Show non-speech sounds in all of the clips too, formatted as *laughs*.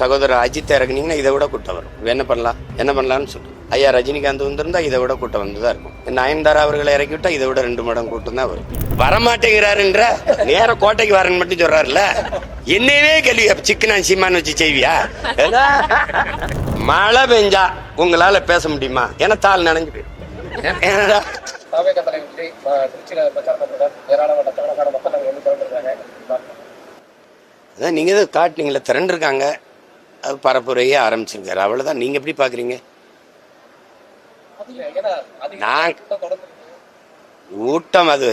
சகோதரர் அஜித் இறக்குனீங்கன்னா இதை விட கூட்டம் வரும். என்ன பண்ணலாம்? என்ன பண்ணலாம்னு சொல்லு ஐயா ரஜினிகாந்த் வந்திருந்தா இதை விட கூட்டம் வந்து தான் இருக்கும். நயன்தாரா அவர்களை இறக்கி விட்டா இதை விட ரெண்டு மடம் கூட்டம் தான் வரும். வரமாட்டேங்கிறாருன்ற? நேர கோட்டைக்கு வரேன்னு மட்டும் சொல்றாருல்ல? என்னவே கேள்வி சிக்கனான் சீமான்னு வச்சு செய்வியா? மழை பெஞ்சா உங்களால பேச முடியுமா? ஏன்னா தாள் நனைஞ்சு போயிடும். அதான் நீங்கள் தான் காட்டினீங்களே திரண்டிருக்காங்க பரப்புரையே ஆரம்பிச்சிருக்காரு. அவ்வளோதான் நீங்கள் எப்படி பார்க்குறீங்க நான் கூட்டம் அது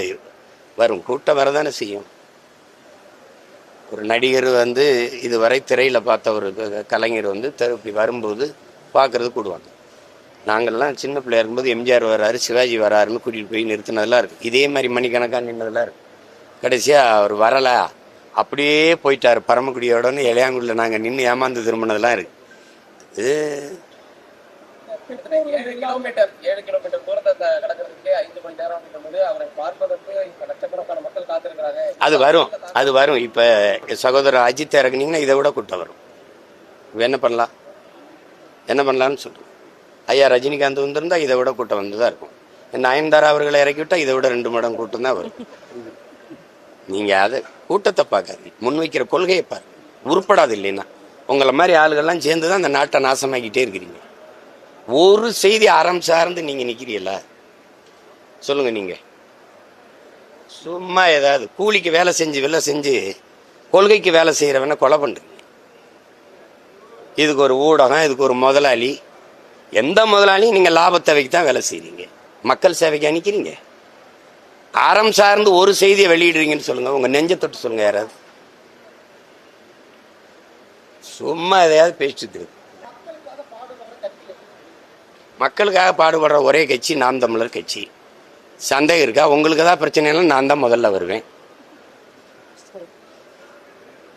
வரும். கூட்டம் வரதானே செய்யும். ஒரு நடிகர் வந்து இதுவரை திரையில் பார்த்த ஒரு கலைஞர் வந்து இப்படி வரும்போது பார்க்கறது கூடுவாங்க. நாங்கள்லாம் சின்ன பிள்ளையா இருக்கும்போது எம்ஜிஆர் வராரு சிவாஜி வராருன்னு கூட்டிகிட்டு போய் நிறுத்தினதெல்லாம் இருக்குது இதே மாதிரி மணிக்கணக்காக நின்னதெல்லாம் இருக்கு. கடைசியாக அவர் வரல. அப்படியே போயிட்டார். பரமக்குடியோடன்னு இளையாங்குடியில் நாங்கள் நின்று ஏமாந்து திரும்பினதெல்லாம் இருக்கு. இது அது வரும். அது வரும். இப்போ சகோதரர் அஜித் இறக்குனீங்கன்னா இதை விட கூட்டம் வரும். என்ன பண்ணலாம்? என்ன பண்ணலாம்னு சொல்லுங்க ஐயா ரஜினிகாந்த் வந்திருந்தா இதை விட கூட்டம் வந்து தான் இருக்கும். நயன்தாரா அவர்களை இறக்கி விட்டா இதை விட ரெண்டு மடம் கூட்டம் தான் வரும். நீங்க அதை கூட்டத்தை பார்க்காதீங்க. முன்வைக்கிற கொள்கையை பாருங்க. உருப்படாது இல்லைன்னா உங்களை மாதிரி ஆளுகள்லாம் சேர்ந்து தான் அந்த நாட்டை நாசமாக்கிட்டே இருக்கிறீங்க. ஒரு செய்தி அறம் சார்ந்து நீங்கள் நிற்கிறீங்களா சொல்லுங்கள் நீங்கள் சும்மா ஏதாவது கூலிக்கு வேலை செஞ்சு வேலை செஞ்சு கொள்கைக்கு வேலை செய்கிறவன கொலை பண்ணுறீங்க இதுக்கு ஒரு ஊடகம் இதுக்கு ஒரு முதலாளி. எந்த முதலாளியும் நீங்கள் லாபத்தேவைக்கு தான் வேலை செய்கிறீங்க மக்கள் சேவைக்கு அனுக்கிறீங்க அறம் சார்ந்து ஒரு செய்தியை வெளியிடுறீங்கன்னு சொல்லுங்க. உங்க நெஞ்ச தொட்டு சொல்லுங்க யாராவது. சும்மா எதையாவது பேசிட்டு இருக்கு மக்களுக்காக பாடுபடுற ஒரே கட்சி நாம் தமிழர் கட்சி. சந்தேகம் இருக்கா? உங்களுக்கு தான் பிரச்சனைனா நான் தான் முதல்ல வருவேன்.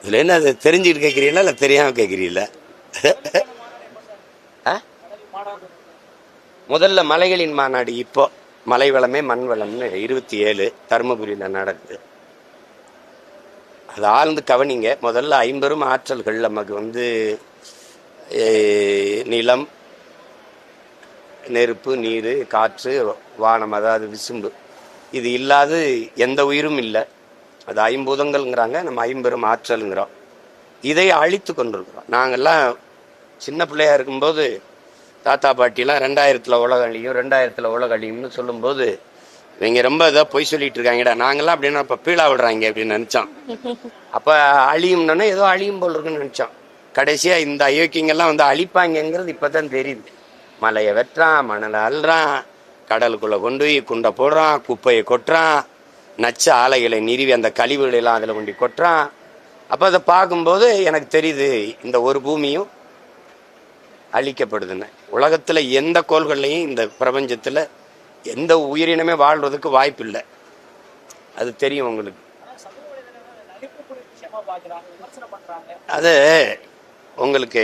இதுல என்ன அது தெரிஞ்சுக்கிட்டு கேட்குறீங்களா இல்லை தெரியாம கேட்குறீங்களா? முதல்ல மலைகளின் மாநாடு இப்போ. மலை வளமே மண் வளம்னு இருபத்தி ஏழு தருமபுரியில் நடக்குது. அது ஆழ்ந்து கவனிங்க. முதல்ல ஐம்பெரும் ஆற்றல்கள் நமக்கு வந்து நிலம் நெருப்பு நீர் காற்று வானம் அதாவது விசும்பு. இது இல்லாது எந்த உயிரும் இல்லை. அது ஐம்பூதங்கள்ங்கிறாங்க நம்ம ஐம்பெரும் ஆற்றலுங்கிறோம். இதை அழித்து கொண்டிருக்கிறோம். நாங்கள்லாம் சின்ன பிள்ளையாக இருக்கும்போது தாத்தா பாட்டிலாம் ரெண்டாயிரத்தில் உலக அழியும் ரெண்டாயிரத்தில் உலக அழியும்னு சொல்லும்போது இவங்க ரொம்ப இதாக பொய் சொல்லிட்டு இருக்காங்கடா. நாங்கள்லாம் அப்படின்னா இப்போ பீழா விடுறாங்க அப்படின்னு நினச்சோம். அப்போ அழியும்னா ஏதோ அழியும் போல் இருக்குன்னு நினச்சோம். கடைசியாக இந்த அயோக்கியங்கள்லாம் வந்து அழிப்பாங்கங்கிறது இப்போ தான் தெரியுது. மலையை வெட்டுறான் மணலை அள்ளுறான் கடலுக்குள்ளே கொண்டு போய் குண்டை போடுறான் குப்பையை கொட்டுறான் நச்ச ஆலைகளை நிறுவி அந்த கழிவுகளெல்லாம் அதில் கொண்டு கொட்டுறான். அப்போ அதை பார்க்கும்போது எனக்கு தெரியுது இந்த ஒரு பூமியும் அழிக்கப்படுதுன்னு உலகத்தில் எந்த கோள்கள்லையும் இந்த பிரபஞ்சத்தில் எந்த உயிரினமே வாழ்றதுக்கு வாய்ப்பு இல்லை அது தெரியும் உங்களுக்கு. அது உங்களுக்கு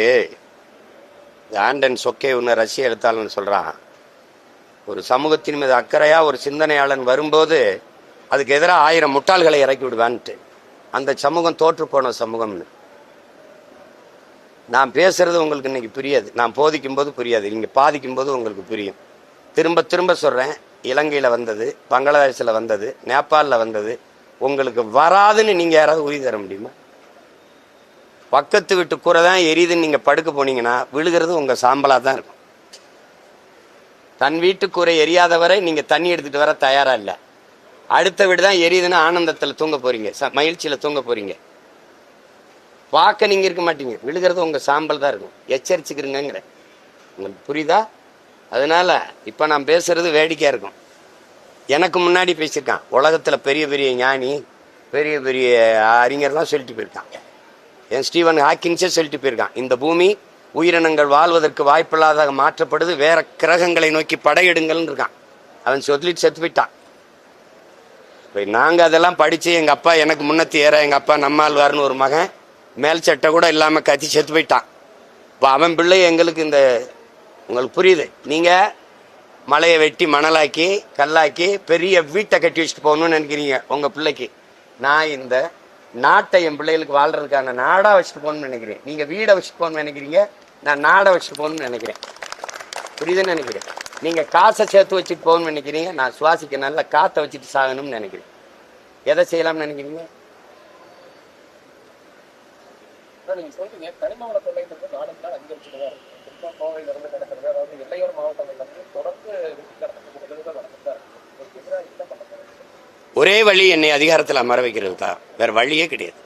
ஆண்டன் சொக்கே ஒன்று ரஷ்ய எழுத்தாளன் சொல்கிறான் ஒரு சமூகத்தின் மீது அக்கறையாக ஒரு சிந்தனையாளன் வரும்போது அதுக்கு எதிராக ஆயிரம் முட்டாள்களை இறக்கி விடுவான்ட்டு. அந்த சமூகம் தோற்று போன சமூகம்னு. நான் பேசுறது உங்களுக்கு இன்னைக்கு புரியாது. நான் போதிக்கும் போது புரியாது. நீங்க பாதிக்கும் போது உங்களுக்கு புரியும். திரும்ப திரும்ப சொல்றேன். இலங்கையில வந்தது பங்களாதேஷில் வந்தது நேபாளில் வந்தது. உங்களுக்கு வராதுன்னு நீங்க யாராவது உறுதி தர முடியுமா? பக்கத்து வீட்டு கூரை தான் எரியுதுன்னு நீங்க படுக்க போனீங்கன்னா விழுகிறது உங்க சாம்பலா தான் இருக்கும். தன் வீட்டு கூரை எரியாத வரை நீங்க தண்ணி எடுத்துட்டு வர தயாரா இல்லை. அடுத்த வீடு தான் எரியுதுன்னு ஆனந்தத்தில் தூங்க போறீங்க. ச- மகிழ்ச்சியில தூங்க போறீங்க. பார்க்க நீங்கள் இருக்க மாட்டீங்க. விழுகிறது உங்கள் சாம்பல் தான் இருக்கும். எச்சரிச்சுக்கிறீங்கிற உங்களுக்கு புரியுதா? அதனால இப்போ நான் பேசுகிறது வேடிக்கையாக இருக்கும். எனக்கு முன்னாடி பேசியிருக்கான். உலகத்தில் பெரிய பெரிய ஞானி பெரிய பெரிய அறிஞர்லாம் சொல்லிட்டு போயிருக்கான். என் ஸ்டீவன் ஹாக்கின்ஸே சொல்லிட்டு போயிருக்கான். இந்த பூமி உயிரினங்கள் வாழ்வதற்கு வாய்ப்பில்லாத மாற்றப்படுது. வேற கிரகங்களை நோக்கி படையெடுங்கள்னு இருக்கான். அவன் சொல்லிட்டு செத்து போயிட்டான். இப்போ நாங்கள் அதெல்லாம் படித்து எங்கள் அப்பா எனக்கு முன்னத்தி ஏற எங்கள் அப்பா நம்மாழ்வார்னு ஒரு மகன் மேல் சட்டை கூட இல்லாமல் கத்தி செத்து போயிட்டான். இப்போ அவன் பிள்ளை எங்களுக்கு இந்த உங்களுக்கு புரியுது. நீங்கள் மலையை வெட்டி மணலாக்கி கல்லாக்கி பெரிய வீட்டை கட்டி வச்சுட்டு போகணும்னு நினைக்கிறீங்க உங்கள் பிள்ளைக்கு. நான் இந்த நாட்டை என் பிள்ளைகளுக்கு வாழ்கிறதுக்கான நாடாக வச்சுட்டு போகணும்னு நினைக்கிறேன். நீங்கள் வீடை வச்சுட்டு போகணும்னு நினைக்கிறீங்க நான் நாடை வச்சுட்டு போகணும்னு நினைக்கிறேன். புரியுதுன்னு நினைக்கிறேன். நீங்கள் காசை சேர்த்து வச்சுட்டு போகணும்னு நினைக்கிறீங்க நான் சுவாசிக்க நல்ல காற்றை வச்சுட்டு சாகணும்னு நினைக்கிறேன். எதை செய்யலாம்னு நினைக்கிறீங்க? ஆனால் நீங்கள் சொல்றீங்க கனிமவள கொள்ளைன்றது நாளுக்கு நாள் அதிகரிச்சுட்டு தான் இருக்கு. குறிப்பா கோவையில இருந்து நடக்கிறது அதாவது எல்லையோர மாவட்டங்கள்ல இருந்து தொடர்ந்து வெட்டி கடத்தப்படுகிறது நடந்துட்டு தான் இருக்கு. எதிராக என்ன பண்ண ஒரே வழி என்னை அதிகாரத்தில் அமர வைக்கிறது தான். வேற வழியே கிடையாது.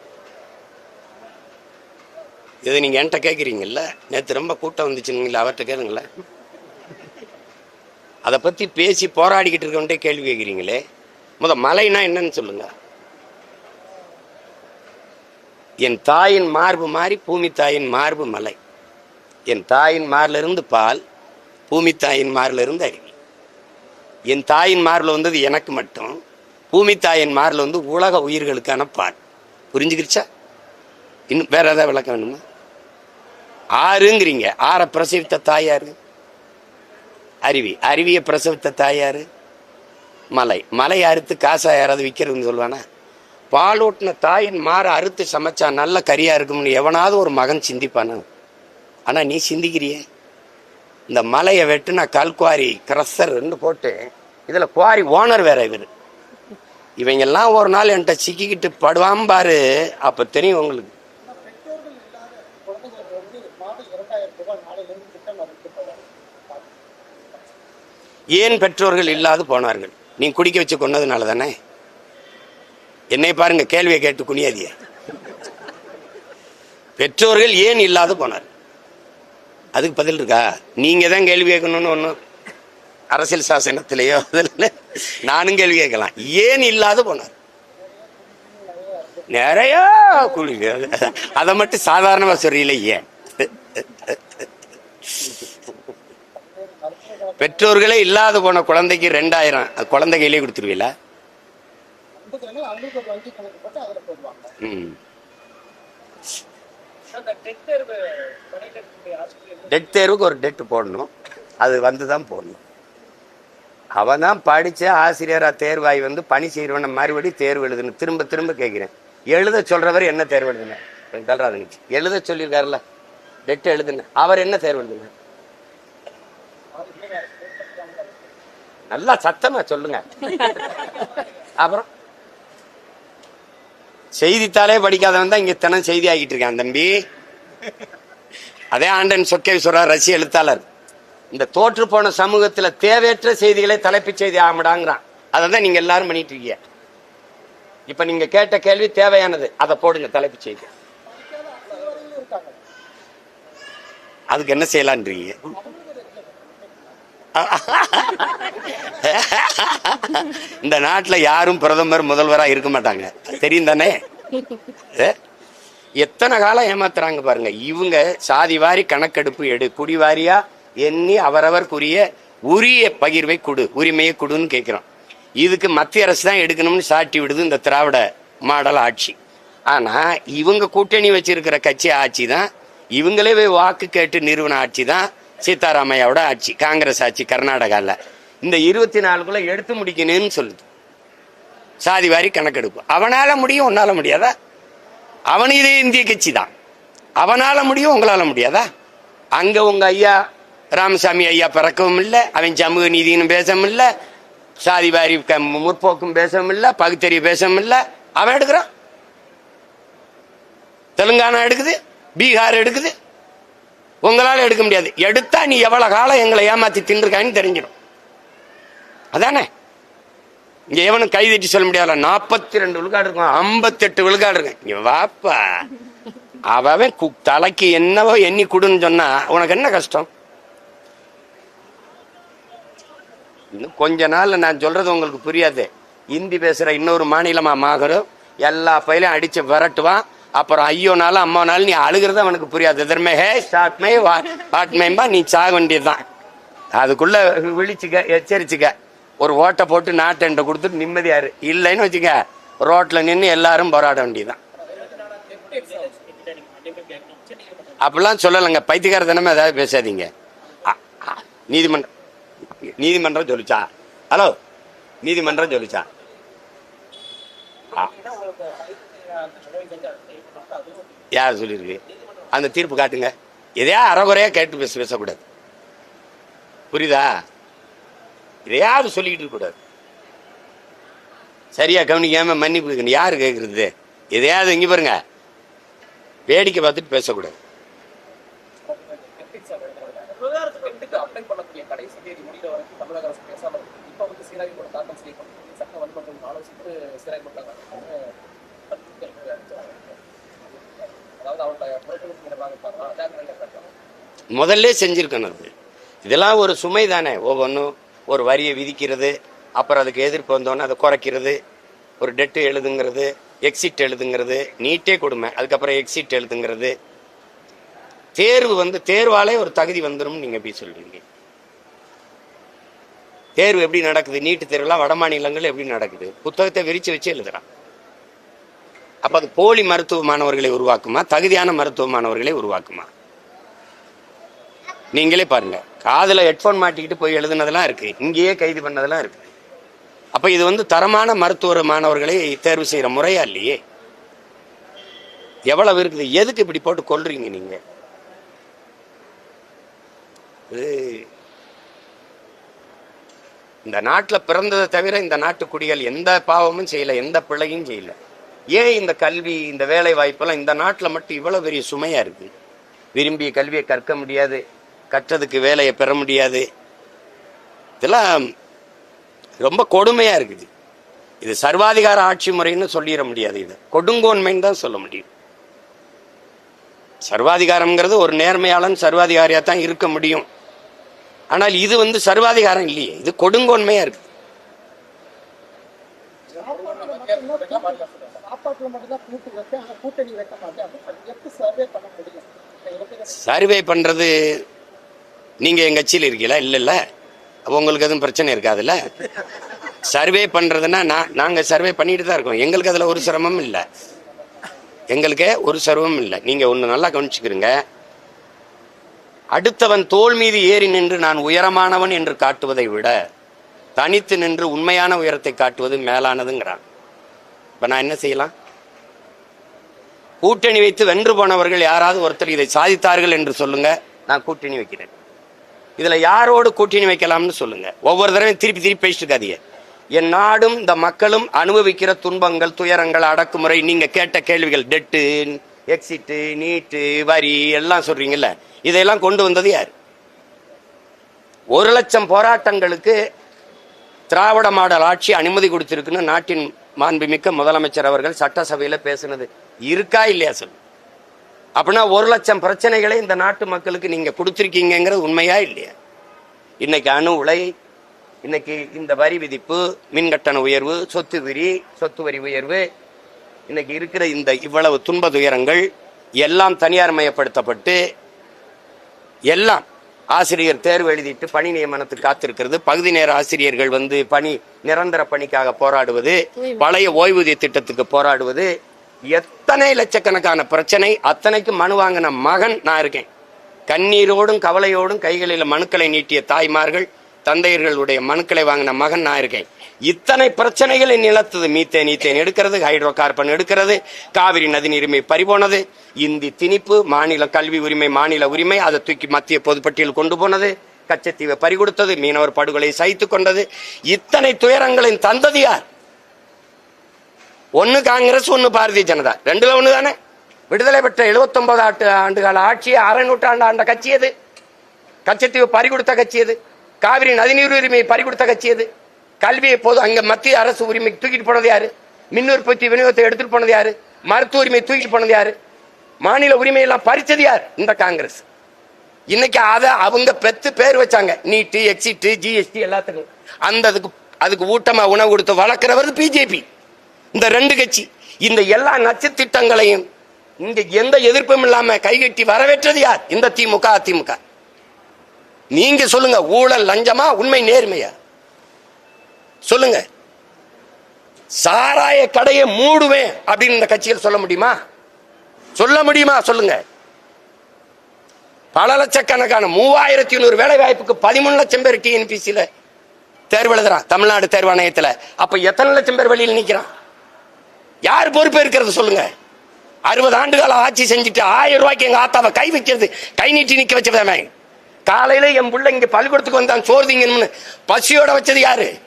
இது நீங்க என்கிட்ட கேட்குறீங்கல்ல நேற்று ரொம்ப கூட்டம் வந்துச்சுங்களா அவர்கிட்ட கேளுங்களேன். அதை பத்தி பேசி போராடிக்கிட்டு இருக்கவன்ட்டே கேள்வி கேட்குறீங்களே முத மலைனா என்னன்னு சொல்லுங்க. என் தாயின் மார்பு மாறி பூமி தாயின் மார்பு மலை. என் தாயின் மார்லிருந்து பால் பூமி தாயின் மார்லிருந்து அருவி. என் தாயின் மார்பில் வந்தது எனக்கு மட்டும் பூமி தாயின் மார்பில் வந்து உலக உயிர்களுக்கான பால். புரிஞ்சுக்கிருச்சா? இன்னும் வேற ஏதாவது விளக்கம் வேணுமா? ஆறுங்கிறீங்க. ஆறை பிரசவித்த தாயாரு அருவி. அருவியை பிரசவித்த தாயாரு மலை. மலை அறுத்து காசா யாராவது விற்கிறதுன்னு சொல்லுவானா? பாலூட்டின தாயின் மாற அறுத்து சமைச்சா நல்ல கறியா இருக்கும்னு எவனாவது ஒரு மகன் சிந்திப்பானா? ஆனா நீ சிந்திக்கிறியே? இந்த மலையை வெட்டுனா கல்குவாரி கிரஷர்ன்னு போட்டு இதுல குவாரி ஓனர் வேற இவர். இவங்க எல்லாம் ஒரு நாள் என்கிட்ட சிக்கிக்கிட்டு படுவான் பாரு அப்ப தெரியும் உங்களுக்கு. ஏன் பெற்றோர்கள் இல்லாது போனார்கள்? நீ குடிக்க வச்சு கொன்னதுனால தானே? என்னை பாருங்க கேள்வியை கேட்டு குனியாதிய பெற்றோர்கள் ஏன் இல்லாது போனார்? அதுக்கு பதில் இருக்கா? நீங்க தான் கேள்வி கேட்கணும்னு ஒன்றும் அரசியல் சாசனத்திலேயோ அதில் நானும் கேள்வி கேட்கலாம். ஏன் இல்லாத போனார்? நிறைய குழி அதை மட்டும் சாதாரணமா சொல்றீங்களே ஏன்? பெற்றோர்களே இல்லாத போன குழந்தைக்கு ரெண்டாயிரம் அது குழந்தை கையிலே கொடுத்துருவீங்களா? கொடுக்குறாங்க அவங்களுக்கு ஒரு வங்கி கணக்கு போட்டு அதில் போடுவாங்க. டெட் தேர்வுக்கு ஒரு டெட் போடணும். அது வந்து தான் போடணும். அவன் தான் படித்து ஆசிரியராக தேர்வாகி வந்து பணி செய்கிறவனை மறுபடியும் தேர்வு எழுதுன்னு திரும்ப திரும்ப கேட்குறேன் எழுத சொல்கிறவர் என்ன தேர்வு எழுதுனேன் தல்றாதுங்க எழுத சொல்லியிருக்காருல்ல. டெட் எழுதுன. அவர் என்ன தேர்வு எழுதுன? நல்லா சத்தமா சொல்லுங்க. அப்புறம்? செய்தித்தாளே படிக்காதவன் தான் இங்கே தினம் செய்தி ஆகிட்டு இருக்கான் தம்பி. அதே ஆண்டன் சொக்கேஸ்வரா ரஷ்ய எழுத்தாளர். இந்த தோற்று போன சமூகத்தில் தேவையற்ற செய்திகளை தலைப்புச் செய்தி ஆகமாடாங்கிறான் அதை தான் நீங்கள் எல்லாரும் பண்ணிட்டு இருக்கீங்க. இப்போ நீங்கள் கேட்ட கேள்வி தேவையானது. அதை போடுங்க தலைப்புச் செய்தி. அதுக்கு என்ன செய்யலான்றீங்க *laughs* இந்த நாட்டில் யாரும் பிரதமர் முதல்வராக இருக்க மாட்டாங்க. தெரியும் தானே? எத்தனை காலம் ஏமாத்துறாங்க பாருங்க. இவங்க சாதி வாரி கணக்கெடுப்பு எடு குடி வாரியா எண்ணி அவரவர்க்குரிய உரிய பகிர்வை கொடு உரிமையை கொடுன்னு கேட்குறோம் இதுக்கு மத்திய அரசு தான் எடுக்கணும்னு சாட்டி விடுது இந்த திராவிட மாடல் ஆட்சி. ஆனால் இவங்க கூட்டணி வச்சிருக்கிற கட்சி ஆட்சி தான் இவங்களே போய் வாக்கு கேட்டு நிறுவன ஆட்சி தான் சீதாராமையாவோட ஆட்சி காங்கிரஸ் ஆட்சி கர்நாடகாவில் இந்த இருபத்தி நாலுக்குள்ள எடுத்து முடிக்கணும்னு சொல்லுது. சாதி வாரி கணக்கெடுப்பு. அவனால முடியும் உன்னால முடியாதா? அவன் இதே இந்திய கட்சி தான் அவனால முடியும் உங்களால முடியாதா? அங்கே உங்க ஐயா ராமசாமி ஐயா பிறக்கவும் இல்லை அவன் சமூக நீதினு பேசவும் இல்லை சாதி வாரி க- முற்போக்கும் பேசவும் இல்லை பகுத்தறிவு பேசவும் இல்லை அவன் எடுக்கிறான். தெலுங்கானா எடுக்குது பீகார் எடுக்குது உங்களால் எடுக்க முடியாது. எடுத்தா நீ எவ்வளவு காலம் எங்களை ஏமாத்தி தின்றுருக்கான்னு தெரிஞ்சிடும். அதானே? இங்க எவனும் கை தட்டி சொல்ல முடியாதுல. நாற்பத்தி ரெண்டு விழுக்காடு இருக்கும். ஐம்பத்தெட்டு விழுக்காடு இருக்கும். வாப்பா. அவன் கு- தலைக்கு என்னவோ எண்ணி கொடுன்னு சொன்னா உனக்கு என்ன கஷ்டம்? இன்னும் கொஞ்ச நாள்ல நான் சொல்றது உங்களுக்கு புரியாது. இந்தி பேசுற இன்னொரு மாநிலமா மாகரும் எல்லா பயிலையும் அடிச்சு விரட்டுவான். அப்புறம் ஐயோனாலும் அம்மானாலும் நீ அழுகிறது அவனுக்கு புரியாது. எதிர்மே ஹே வா வாட்மேம்பா நீ சாக வேண்டியதுதான். அதுக்குள்ள விழிச்சுக்க எச்சரிச்சுக்க. ஒரு ஓட்டை போட்டு நாட்டெண்டை கொடுத்துட்டு நிம்மதியாரு இல்லைன்னு வச்சுக்க ரோட்டில் நின்று எல்லாரும் போராட வேண்டியதுதான். அப்படிலாம் சொல்லலைங்க. பைத்தியக்கார தினமே ஏதாவது பேசாதீங்க. நீதிமன்றம் நீதிமன்றம் சொல்லிச்சா? ஹலோ நீதிமன்றம் சொல்லிச்சா ஆ, உங்களுக்கு அந்த நிலைமை யார் சொல்லியிருக்கு அந்த தீர்ப்பு காட்டுங்க. எதையா அறகுறையாக கேட்டு பேச பேசக்கூடாது. புரியுதா? எதையாவது சொல்லிக்கிட்டு இருக்கக்கூடாது. சரியா கவனிக்காமல் மன்னிப்பு கேட்கணும். யார் கேட்குறது? எதையாவது இங்கே பாருங்க. வேடிக்கை பார்த்துட்டு பேசக்கூடாது. சட்டம் வந்து ஆலோசித்து சீராய்வு முதல்ல செஞ்சிருக்கணும் அது. இதெல்லாம் ஒரு சுமை தானே. ஒவ்வொன்றும் ஒரு வரியை விதிக்கிறது அப்புறம் அதுக்கு எதிர்ப்பு வந்தோன்னே அதை குறைக்கிறது ஒரு டெட்டு எழுதுங்கிறது எக்ஸிட் எழுதுங்கிறது நீட்டே கொடுமை அதுக்கப்புறம் எக்ஸிட் எழுதுங்கிறது. தேர்வு வந்து தேர்வாலே ஒரு தகுதி வந்துடும் நீங்க எப்படி சொல்றீங்க? தேர்வு எப்படி நடக்குது? நீட்டு தேர்வுலாம் வட மாநிலங்கள் எப்படி நடக்குது? புத்தகத்தை விரிச்சு வச்சு எழுதுறான். அப்ப அது போலி மருத்துவ மாணவர்களை உருவாக்குமா? தகுதியான மருத்துவ மாணவர்களை உருவாக்குமா? நீங்களே பாருங்க. காதுல ஹெட்ஃபோன் மாட்டிக்கிட்டு போய் எழுதுனதெல்லாம் இருக்கு. இங்கேயே கைது பண்ணதெல்லாம் இருக்கு. அப்ப இது வந்து தரமான மருத்துவ மாணவர்களை தேர்வு செய்யற முறையா இல்லையே? எவ்வளவு இருக்குது? எதுக்கு இப்படி போட்டு கொல்றீங்க நீங்க? இந்த நாட்டில் பிறந்ததை தவிர இந்த நாட்டு குடிகள் எந்த பாவமும் செய்யல எந்த பிள்ளையும் செய்யல. ஏன் இந்த கல்வி இந்த வேலை வாய்ப்பெல்லாம் இந்த நாட்டில் மட்டும் இவ்வளோ பெரிய சுமையாக இருக்குது விரும்பிய கல்வியை கற்க முடியாது கற்றதுக்கு வேலையை பெற முடியாது. இதெல்லாம் ரொம்ப கொடுமையா இருக்குது. இது சர்வாதிகார ஆட்சி முறைன்னு சொல்லிட முடியாது இதை. கொடுங்கோன்மைன்னு தான் சொல்ல முடியும். சர்வாதிகாரம்ங்கிறது ஒரு நேர்மையாளன் சர்வாதிகாரியாக தான் இருக்க முடியும். ஆனால் இது வந்து சர்வாதிகாரம் இல்லையே. இது கொடுங்கோன்மையா இருக்குது சாப்பாட்டுல மட்டும்தான் கூட்டு வைப்பேன். ஆனா கூட்டணி வைக்க மாட்டேன். அப்படின்னு எப்படி சர்வே பண்ண முடியும். சர்வே பண்றது நீங்க எங்க கட்சியில் இருக்கீங்களா? இல்ல இல்ல. உங்களுக்கு எதுவும் பிரச்சனை இருக்காதுல்ல? சர்வே பண்றதுன்னா நான் நாங்க சர்வே பண்ணிட்டு தான் இருக்கோம். எங்களுக்கு அதுல ஒரு சிரமம் இல்லை. எங்களுக்கு ஒரு சிரமம் இல்லை. நீங்க ஒண்ணு நல்லா கவனிச்சுக்கிறீங்க. அடுத்தவன் தோள் மீது ஏறி நின்று நான் உயரமானவன் என்று காட்டுவதை விட தனித்து நின்று உண்மையான உயரத்தை காட்டுவது மேலானதுங்கிறான் இப்போ நான் என்ன செய்யலாம்? கூட்டணி வைத்து வென்று போனவர்கள் யாராவது ஒருத்தர் இதை சாதித்தார்கள் என்று சொல்லுங்க நான் கூட்டணி வைக்கிறேன். இதில் யாரோடு கூட்டணி வைக்கலாம்னு சொல்லுங்க. ஒவ்வொரு தடவையும் திருப்பி திருப்பி பேசிட்டு இருக்காதீங்க என் நாடும் இந்த மக்களும் அனுபவிக்கிற துன்பங்கள் துயரங்கள் அடக்குமுறை நீங்க கேட்ட கேள்விகள் டெட்டு எக்ஸிட்டு நீட்டு வரி எல்லாம் சொல்றீங்கல்ல இதையெல்லாம் கொண்டு வந்தது யார்? ஒரு லட்சம் போராட்டங்களுக்கு திராவிட மாடல் ஆட்சி அனுமதி கொடுத்திருக்குன்னு நாட்டின் மாண்புமிக்க முதலமைச்சர் அவர்கள் சட்டசபையில் பேசுனது. இருக்கா இல்லையா சொல்லு? அப்படின்னா ஒரு லட்சம் பிரச்சனைகளை இந்த நாட்டு மக்களுக்கு நீங்கள் கொடுத்துருக்கீங்கிறது உண்மையா இல்லையா? இன்னைக்கு அணு உலை இன்னைக்கு இந்த வரி விதிப்பு மின் கட்டண உயர்வு சொத்து வரி சொத்து வரி உயர்வு இன்னைக்கு இருக்கிற இந்த இவ்வளவு துன்ப துயரங்கள் எல்லாம் தனியார் மயப்படுத்தப்பட்டு எல்லாம் ஆசிரியர் தேர்வு எழுதிட்டு பணி நியமனத்துக்கு காத்திருக்கிறது. பகுதி நேர ஆசிரியர்கள் வந்து பணி நிரந்தர பணிக்காக போராடுவது பழைய ஓய்வூதிய திட்டத்துக்கு போராடுவது. எத்தனை லட்சக்கணக்கான பிரச்சனை அத்தனைக்கு மனு வாங்கின மகன் நான் இருக்கேன். கண்ணீரோடும் கவலையோடும் கைகளில் மனுக்களை நீட்டிய தாய்மார்கள் தந்தையர்களுடைய மனுக்களை வாங்கின மகன் நான் இருக்கேன். இத்தனை பிரச்சனைகளை நிலத்தது. மீத்தேன் ஈத்தேன் எடுக்கிறது ஹைட்ரோ கார்பன் எடுக்கிறது காவிரி நதி உரிமை பறிபோனது இந்தி திணிப்பு மாநில கல்வி உரிமை மாநில உரிமை அதை தூக்கி மத்திய பொதுப்பட்டியல் கொண்டு போனது கச்சத்தீவை பறிகொடுத்தது மீனவர் படுகொலை சகித்துக் கொண்டது. இத்தனை துயரங்களின் தந்தது யார் ஒன்னு காங்கிரஸ் ஒன்னு பாரதிய ஜனதா. ரெண்டுல ஒண்ணு தானே விடுதலை பெற்ற 79 ஆண்டு ஆண்டுகால ஆட்சியை அரை நூற்றாண்டு ஆண்ட கட்சி எது? கச்சத்தீவு பறிகொடுத்த கட்சி எது? காவிரி நதிநீர் உரிமையை பறிகொடுத்த கட்சி அது. கல்வியை போது அங்க மத்திய அரசு உரிமை தூக்கிட்டு போனது யாரு? மின் உற்பத்தி விநியோகத்தை எடுத்துட்டு போனது யாரு? மருத்துவ உரிமை தூக்கிட்டு போனது யாரு? மாநில உரிமை எல்லாம் பறிச்சது யார்? இந்த காங்கிரஸ். இன்னைக்கு அதை அவங்க பெத்து பேர் வச்சாங்க. நீட்டு எக்ஸிட்டு ஜிஎஸ்டி எல்லாத்துக்கும். அந்த அதுக்கு அதுக்கு ஊட்டமா உணவு கொடுத்து வளர்க்கிறவர் பிஜேபி. இந்த ரெண்டு கட்சி. இந்த எல்லா நட்சத்திட்டங்களையும் இங்க எந்த எதிர்ப்பும் இல்லாம கைகட்டி வரவேற்றது யார்? இந்த திமுக அதிமுக. நீங்க சொல்லுங்க ஊழல் லஞ்சமா உண்மை நேர்மையா? சொல்லுங்க. சாராய கடையை மூடுவேன் அப்படின்னு இந்த கட்சியில் சொல்ல முடியுமா? சொல்ல முடியுமா? சொல்லுங்க. பல லட்சக்கணக்கான மூவாயிரத்தி நூறு வேலை வாய்ப்புக்கு பதிமூணு லட்சம் பேர் டிஎன்பிசியில தேர்வு எழுதுறான் தமிழ்நாடு தேர்வாணையத்தில் அப்ப எத்தனை லட்சம் பேர் வெளியில் நிற்கிறான் யார் பொறுப்பு இருக்கிறது சொல்லுங்க. அறுபது ஆண்டு காலம் ஆட்சி செஞ்சுட்டு ஆயிரம் ரூபாய்க்கு எங்க ஆத்தாவை கை வைக்கிறது கை நீட்டி நிக்க வச்சதானே காலையில என் பிள்ளை இங்க பள்ளிக்கூடத்துக்கு வந்தான் சோர்திங்கன்னு பசியோட வச்சது யாரு?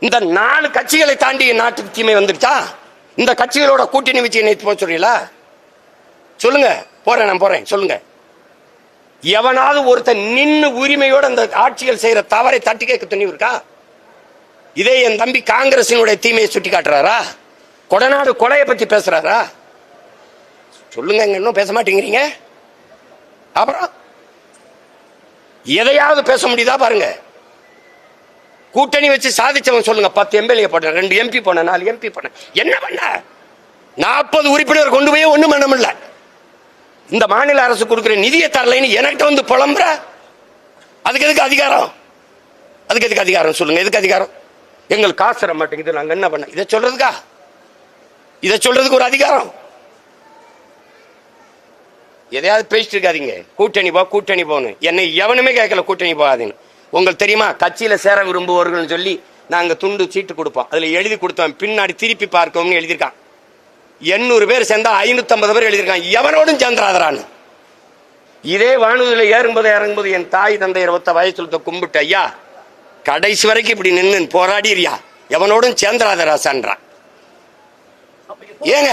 இந்த நாலு கட்சிகளை தாண்டி நாட்டுக்கு தீமை வந்துருச்சா இந்த கட்சிகளோட கூட்டணி வச்சு நேற்று போக சொல்றீங்களா? சொல்லுங்க போறேன் நான் போறேன் சொல்லுங்க. எவனாவது ஒருத்தன் நின்று உரிமையோட அந்த ஆட்சிகள் செய்யற தவறை தட்டி கேட்க துணிவு இருக்கா இதே என் தம்பி காங்கிரசினுடைய தீமையை சுட்டி காட்டுறாரா கொடநாடு கொலையை பத்தி பேசுறாரா? சொல்லுங்க இன்னும் பேச மாட்டேங்கிறீங்க. அப்புறம்? எதையாவது பேச முடியுதா பாருங்க. கூட்டணி வச்சு சாதிச்சவன் சொல்லுங்க பத்து எம்எல்ஏ போட்டேன் ரெண்டு எம்பி போனேன் நாலு எம்பி போனேன். என்ன பண்ண? நாற்பது உறுப்பினர் கொண்டு போய் ஒண்ணும் பண்ண முடியல. இந்த மாநில அரசு கொடுக்குற நிதியை தரலைன்னு எனக்கிட்ட வந்து புலம்புற? அதுக்கு எதுக்கு அதிகாரம்? அதுக்கு எதுக்கு அதிகாரம் சொல்லுங்க எதுக்கு அதிகாரம்? எங்களுக்கு காசு தர மாட்டேங்குது நாங்க என்ன பண்ண? இதை சொல்றதுக்கா? இதை சொல்றதுக்கு ஒரு அதிகாரம். எதையாவது பேசிட்டு இருக்காதீங்க கூட்டணி போ கூட்டணி போகணும் என்னை எவனுமே கேட்கல கூட்டணி போகாதுன்னு. உங்களுக்கு தெரியுமா கட்சியில சேர விரும்புவோர்கள்னு சொல்லி நாங்கள் துண்டு சீட்டு கொடுப்போம். அதில் எழுதி கொடுத்தோம் பின்னாடி திருப்பி பார்க்கவும் எழுதியிருக்கான். எண்ணூறு பேர் சேர்ந்தா ஐநூத்தி பேர் எழுதியிருக்கான். எவனோடும் சேர்ந்துராதரான்னு இதே வானூதியில் ஏறும்போது இறங்கும்போது என் தாய் தந்தை இருபத்த வயசுலத்தை கும்பிட்டு ஐயா கடைசி வரைக்கும் இப்படி நின்று போராடிறியா? எவனோடும் சேர்ந்துராதராசான்றான் அப்ப ஏங்க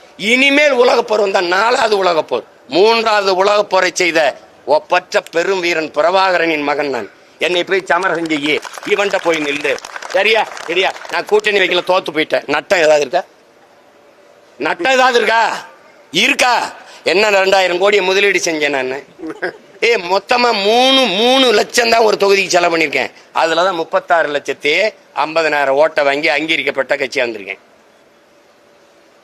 இனிமேல் உலகப்போர் வந்தால் நாலாவது உலகப்போர் மூன்றாவது உலகப்போரை செய்த ஒப்பற்ற பெரும் வீரன் பிரபாகரனின் மகன் நான். என்னை போய் சமரசம் செய்யி இவன்ட்ட போய் நில்லு. சரியா? சரியா? நான் கூட்டணி வைக்கல தோத்து போயிட்டேன். நட்டம் ஏதாவது இருக்கா? நட்டம் ஏதாவது இருக்கா? இருக்கா? என்ன ரெண்டாயிரம் கோடியை முதலீடு செஞ்சேன் நான். ஏ மொத்தமாக மூணு மூணு லட்சம் தான் ஒரு தொகுதிக்கு செலவு பண்ணியிருக்கேன். அதில் தான் முப்பத்தாறு லட்சத்தி ஐம்பதனாயிரம் ஓட்டை வாங்கி அங்கீகரிக்கப்பட்ட கட்சியாக வந்திருக்கேன் இப்போ எப்போதும் அதிகாரத்தை கைப்பற்றுவது சார்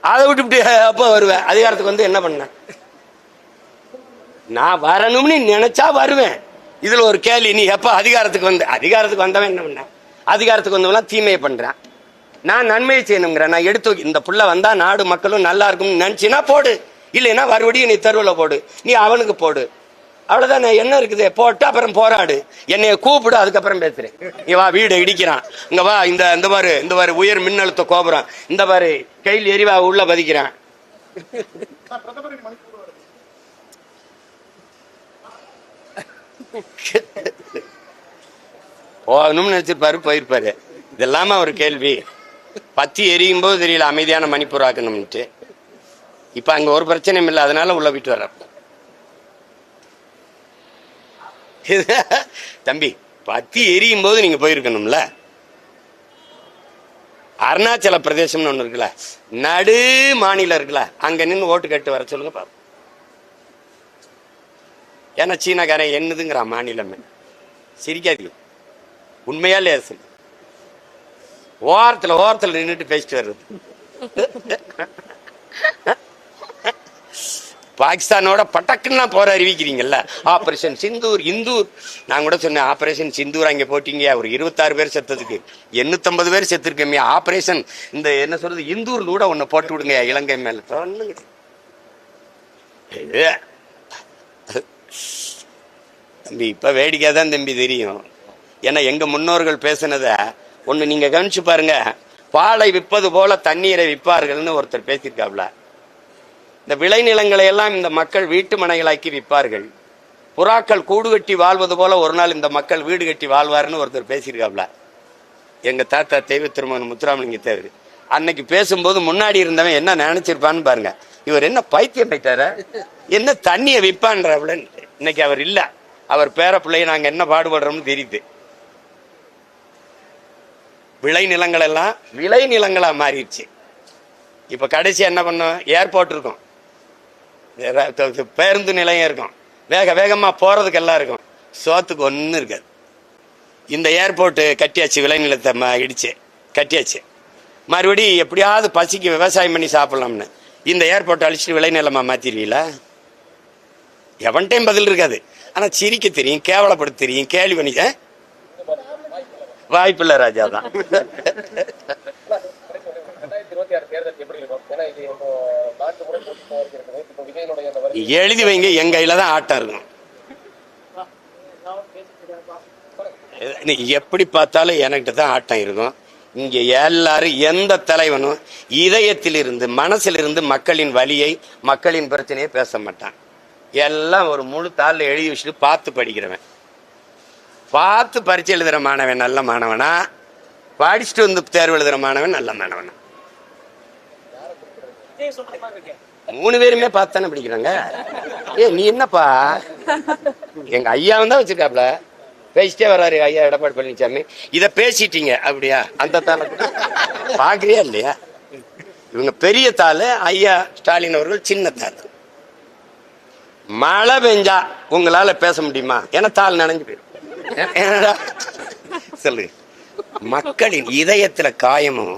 அதை விட்டுவிட்டு அப்போ வருவேன். அதிகாரத்துக்கு வந்து என்ன பண்ண நான் வரணும்னு நினைச்சா வருவேன். இதுல ஒரு கேள்வி நீ எப்ப அதிகாரத்துக்கு வந்து அதிகாரத்துக்கு வந்தவன் என்ன பண்ண? அதிகாரத்துக்கு வந்தவெல்லாம் தீமையை பண்றான். நான் நன்மையை செய்யணுங்கிறேன். நான் எடுத்து இந்த புள்ள வந்தா நாடு மக்களும் நல்லா இருக்கும்னு நினைச்சினா போடு. இல்லைன்னா மறுபடியும் நீ தெருவில் போடு. நீ அவனுக்கு போடு. அவ்வளவுதான் என்ன இருக்குது? போட்டு அப்புறம் போராடு. என்னைய கூப்பிடு அதுக்கப்புறம் பேசுறேன். நீ வா வீடு இடிக்கிறான். இங்க வா இந்த இந்த மாதிரி இந்த மாதிரி உயர் மின்னழுத்த கோபுரம். இந்த மாதிரி கையில் எரிவா உள்ள பதிக்கிறான். போகணும்னு நினைச்சிருப்பாரு போயிருப்பாரு. இதெல்லாம ஒரு கேள்வி. பத்தி எரியும் போது தெரியல அமைதியான மணிப்பூர் ஆக்கணும்னுட்டு. இப்ப அங்க ஒரு பிரச்சனையும் இல்லை அதனால உள்ள விட்டு வர்ற *laughs* தம்பி பத்தி எரியும் போது நீங்க போயிருக்கணும்ல? அருணாச்சல பிரதேசம்னு ஒண்ணு இருக்குல்ல? நடு மாநிலம் இருக்குல்ல? அங்க நின்று ஓட்டு கேட்டு வர சொல்லுங்க பாப்போம். ஏன்னா சீனாக்காரன் என்னதுங்கிற மாநிலமே. சிரிக்காதீங்க. உண்மையா இல்லையா சொல்லு. ஓரத்துல ஓரத்துல நின்றுட்டு பேசிட்டு வர்றது. *laughs* பாகிஸ்தானோட பட்டக்குன்னா போற அறிவிக்கிறீங்கல்ல? ஆபரேஷன் சிந்தூர் இந்தூர் நான் கூட சொன்னேன் ஆபரேஷன் சிந்தூர் அங்கே போட்டீங்க. ஒரு இருபத்தாறு பேர் செத்ததுக்கு. எண்ணூத்தம்பது பேர் செத்துருக்கமே. ஆபரேஷன் இந்த என்ன சொல்றது இந்தூர் கூட ஒன்று போட்டு விடுங்க இலங்கை மேல. சொல்லுங்க இது. தம்பி இப்ப வேடிக்கை தான் தம்பி தெரியும். ஏன்னா எங்க முன்னோர்கள் பேசினத ஒன்று நீங்க கவனிச்சு பாருங்க. பாலை விற்பது போல தண்ணீரை விற்பார்கள்னு ஒருத்தர் பேசியிருக்காப்ல. இந்த விளைநிலங்களை எல்லாம் இந்த மக்கள் வீட்டு மனைகளாக்கி விற்பார்கள். புறாக்கள் கூடு கட்டி வாழ்வது போல ஒரு நாள் இந்த மக்கள் வீடு கட்டி வாழ்வார்னு ஒருத்தர் பேசியிருக்காப்ல. எங்க தாத்தா தெய்வ திருமகன் முத்துராமலிங்க தேவர். அன்னைக்கு பேசும்போது முன்னாடி இருந்தவன் என்ன நினைச்சிருப்பான்னு பாருங்க. இவர் என்ன பைத்தியம் போயிட்டாரா என்ன தண்ணியை விற்பான்ற இன்னைக்கு அவர் இல்லை. அவர் பேர பிள்ளைய நாங்க என்ன பாடுபடுறோம்னு தெரியுது. விளை நிலங்கள் எல்லாம் விளை நிலங்களாக மாறிடுச்சு. இப்போ கடைசி என்ன பண்ணோம்? ஏர்போர்ட் இருக்கும். பேருந்து நிலையம் இருக்கும். வேக வேகமா போறதுக்கு எல்லாம் இருக்கும். சோத்துக்கு ஒன்றும் இருக்காது. இந்த ஏர்போர்ட்டு கட்டியாச்சு விளைநிலத்தை ம- இடிச்சு கட்டியாச்சு. மறுபடி எப்படியாவது பசிக்கு விவசாயம் பண்ணி சாப்பிடலாம்னு. இந்த ஏர்போர்ட்டை அழிச்சிட்டு விளைநிலமாக மாத்திருவீங்களா எவன்டையும் பதில் இருக்காது. ஆனா சிரிக்க தெரியும் கேவலப்படுத்த தெரியும் கேள்வி பண்ணி வாய்ப்பில்லை ராஜா தான். எழுதி வைங்க என் கையில தான் ஆட்டம் இருக்கும் எப்படி பார்த்தாலும் எனக்கிட்ட தான் ஆட்டம் இருக்கும். இங்க எல்லாரும் எந்த தலைவனும் இதயத்திலிருந்து மனசிலிருந்து மக்களின் வழியை மக்களின் பிரச்சனையை பேச மாட்டான். எல்லாம் ஒரு முழு தாளில் எழுதி வச்சுட்டு பார்த்து படிக்கிறவன். பார்த்து பரிச்சை எழுதுகிற மாணவன் நல்ல மாணவனா. படிச்சுட்டு வந்து தேர்வு எழுதுகிற மாணவன் நல்ல மாணவனா. மூணு பேருமே பார்த்து தானே பிடிக்கிறாங்க. ஏ நீ என்னப்பா? எங்க ஐயாவும் தான் வச்சிருக்காப்ல. பேசிட்டே வர்றாரு ஐயா எடப்பாடி பழனிசாமி இதை பேசிட்டீங்க அப்படியா? அந்த தாளை பாக்குறியா இல்லையா? இவங்க பெரிய தாள் ஐயா ஸ்டாலின் அவர்கள் சின்ன தாள். மழை பெஞ்சா உங்களால பேச முடியுமா? ஏன்னா தாள் நனைஞ்சு போயிடும். சொல்லு. மக்களின் இதயத்துல காயமும்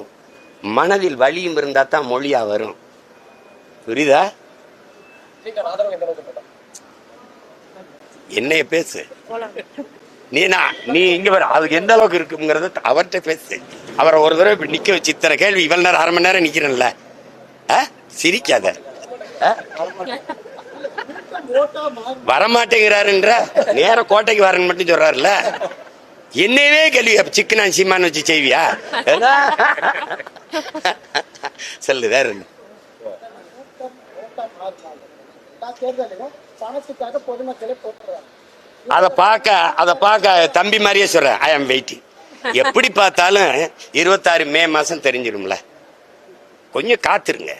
மனதில் வலியும் இருந்தா தான் மொழியா வரும். புரியுதா? என்னைய பேசு. நீ நான் நீ இங்க வர அதுக்கு எந்த அளவுக்கு இருக்குங்கிறத அவர்கிட்ட பேசு. அவரை ஒரு தடவை இப்படி நிக்க வச்சு இத்தனை கேள்வி இவ்வளவு நேரம் அரை மணி நேரம் நிக்கிறேன்ல? சிரிக்காத. வரமாட்டேங்கிறாருன்ற நேர கோட்டைக்கு வரேன்னு மட்டும் சொல்றாருல்ல. என்னையவே கேள்வி சிக்கன் சீமான் வச்சு செய்வியா? சொல்லு வேற மாறினாலும் எல்லா தேர்தலிலும் பணத்துக்காக பொதுமக்களை போட்டுறாங்க அதை பார்க்க அதை பார்க்க தம்பி மாதிரியே சொல்றேன். ஐ ஆம் வெயிட்டிங் எப்படி பார்த்தாலும் இருபத்தாறு மே மாசம் தெரிஞ்சிடும்ல கொஞ்சம் காத்துருங்க.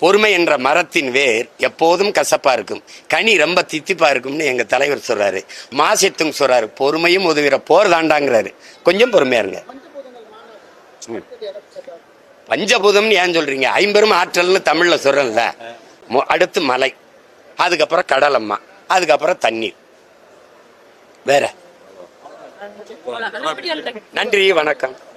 பொறுமை என்ற மரத்தின் வேர் எப்போதும் கசப்பா இருக்கும். கனி ரொம்ப தித்திப்பா இருக்கும்னு எங்க தலைவர் சொல்றாரு. மாசியத்தும் சொல்றாரு. பொறுமையும் உதவிற போர் தாண்டாங்கிறாரு. கொஞ்சம் பொறுமையா இருங்க. பஞ்சபூதம்னு ஏன் சொல்றீங்க? ஐம்பெரும் ஆற்றல்னு தமிழ்ல சொல்றேன்ல. அடுத்து மலை. அதுக்கப்புறம் கடலம்மா. அதுக்கப்புறம் தண்ணீர். வேற? நன்றி வணக்கம்.